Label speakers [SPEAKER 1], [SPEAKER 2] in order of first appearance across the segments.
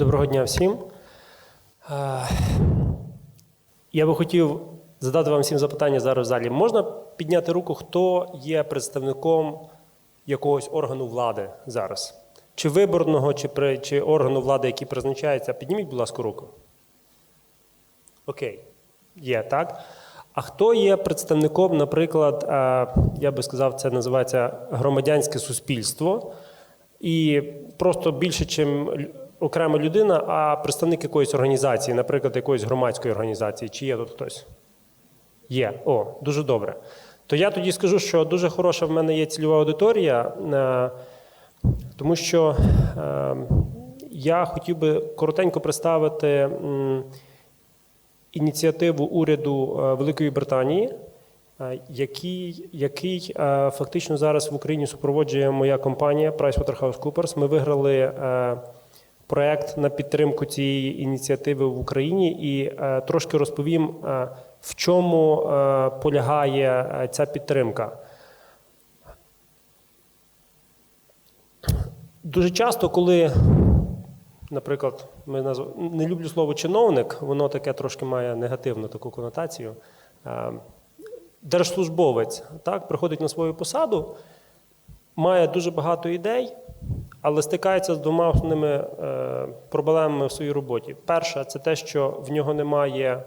[SPEAKER 1] Доброго дня всім. Е, Я би хотів задати вам всім запитання зараз в залі. Можна підняти руку, хто є представником якогось органу влади зараз? Чи виборного, чи, при, чи органу влади, який призначається? Підніміть, будь ласка, руку. Окей, є, так? А хто є представником, наприклад, е, я би сказав, це називається громадянське суспільство, і просто більше, ніж окрема людина, а представник якоїсь організації, наприклад, якоїсь громадської організації, чи є тут хтось? Є. О, дуже добре. То я тоді скажу, що дуже хороша в мене є цільова аудиторія, е, тому що е, я хотів би коротенько представити ініціативу уряду е, Великої Британії, який, який фактично зараз в Україні супроводжує моя компанія PricewaterhouseCoopers. Ми виграли проект на підтримку цієї ініціативи в Україні і е, трошки розповім, е, в чому е, полягає ця підтримка. Дуже часто, коли, наприклад, ми назв... не люблю слово чиновник, воно таке трошки має негативну таку конотацію. Держслужбовець так, приходить на свою посаду, має дуже багато ідей, але стикається з двома основними е, проблемами в своїй роботі. Перша це те, що в нього немає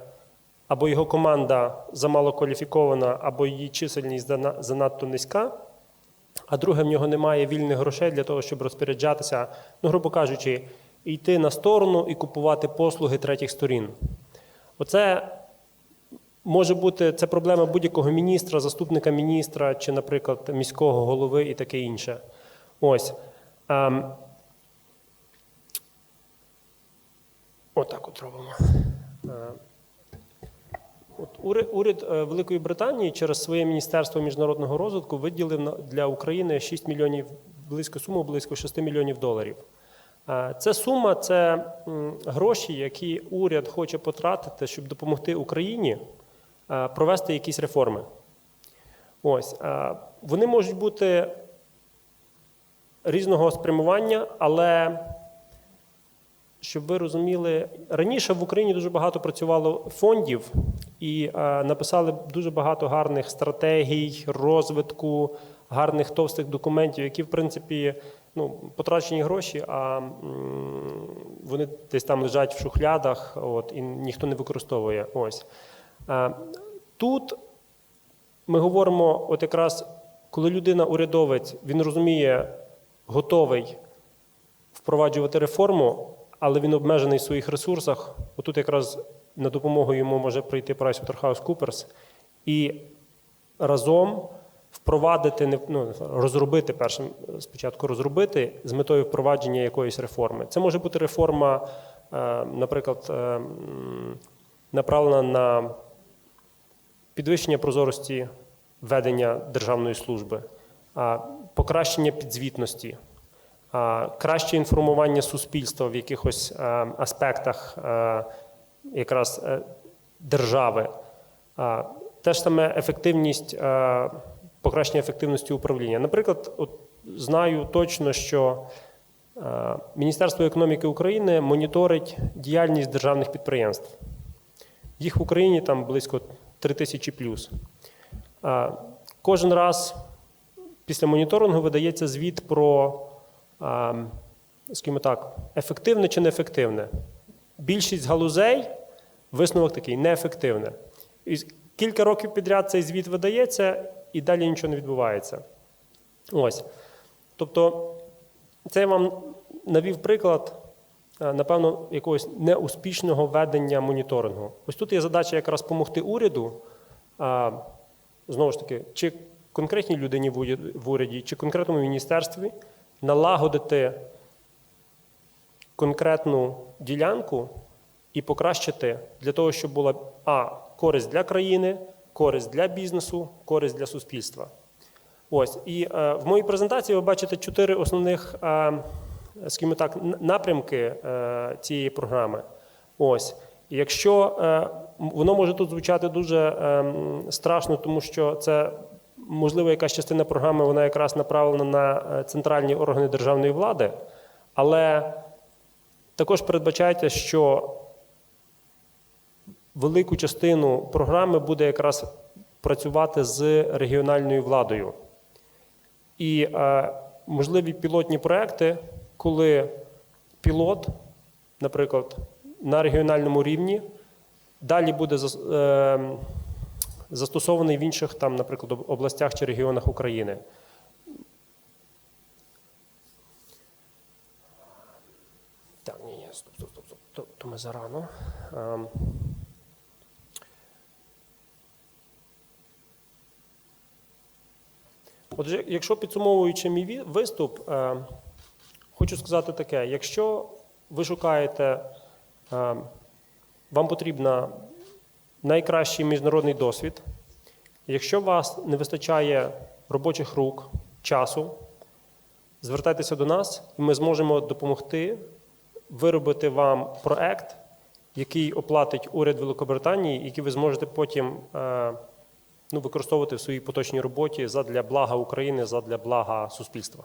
[SPEAKER 1] або його команда замало кваліфікована, або її чисельність занадто низька. А друге, в нього немає вільних грошей для того, щоб розпоряджатися, ну, грубо кажучи, йти на сторону і купувати послуги третіх сторін. Оце може бути це проблема будь-якого міністра, заступника міністра чи, наприклад, міського голови і таке інше. Ось. Ем, Отак от робимо. Е, От уряд, е, Великої Британії через своє Міністерство міжнародного розвитку виділив для України 6 мільйонів, близько суму близько 6 мільйонів доларів. Е, Це сума це гроші, які уряд хоче потратити, щоб допомогти Україні провести якісь реформи. Ось вони можуть бути різного спрямування, але щоб ви розуміли, раніше в Україні дуже багато працювало фондів і е, написали дуже багато гарних стратегій, розвитку, гарних товстих документів, які, в принципі, ну, потрачені гроші, а вони десь там лежать в шухлядах, от, і ніхто не використовує. Ось. Е, тут ми говоримо, от якраз коли людина урядовець, він розуміє, готовий впроваджувати реформу, але він обмежений в своїх ресурсах. Отут якраз на допомогу йому може прийти PricewaterhouseCoopers і разом впровадити, ну, розробити першим спочатку розробити з метою впровадження якоїсь реформи. Це може бути реформа, е, наприклад, е, направлена на підвищення прозорості ведення державної служби, а, покращення підзвітності, краще інформування суспільства в якихось е, аспектах е, якраз е, держави. Те ж саме ефективність, е, покращення ефективності управління. Наприклад, от знаю точно, що е, Міністерство економіки України моніторить діяльність державних підприємств. Їх в Україні там близько 3 тисячі плюс. Кожен раз після моніторингу видається звіт про, скажімо так, ефективне чи неефективне. Більшість галузей висновок такий неефективне. І кілька років підряд цей звіт видається, і далі нічого не відбувається. Ось. Тобто, це я вам навів приклад, напевно, якогось неуспішного ведення моніторингу. Ось тут є задача якраз допомогти уряду, знову ж таки, чи конкретній людині в уряді, чи конкретному міністерстві налагодити конкретну ділянку і покращити для того, щоб була а користь для країни, користь для бізнесу, користь для суспільства. Ось і е, в моїй презентації ви бачите чотири основних, е, скажімо так, напрямки е, цієї програми. Ось. І якщо е, воно може тут звучати дуже е, страшно, тому що це можливо якась частина програми, вона якраз направлена на е, центральні органи державної влади, але Також передбачається, що велику частину програми буде якраз працювати з регіональною владою. І е, можливі пілотні проекти, коли пілот, наприклад, на регіональному рівні, далі буде е, застосований в інших, там, наприклад, областях чи регіонах України. Так, ні, ні, стоп, стоп, стоп, стоп. То, то ми зарано. Ем. Отже, якщо підсумовуючи мій виступ, е, хочу сказати таке: якщо ви шукаєте, е, вам потрібна найкращий міжнародний досвід, якщо у вас не вистачає робочих рук, часу, звертайтеся до нас, і ми зможемо допомогти виробити вам проект, який оплатить уряд Великобританії, який ви зможете потім е, ну, використовувати в своїй поточній роботі задля блага України, задля блага суспільства.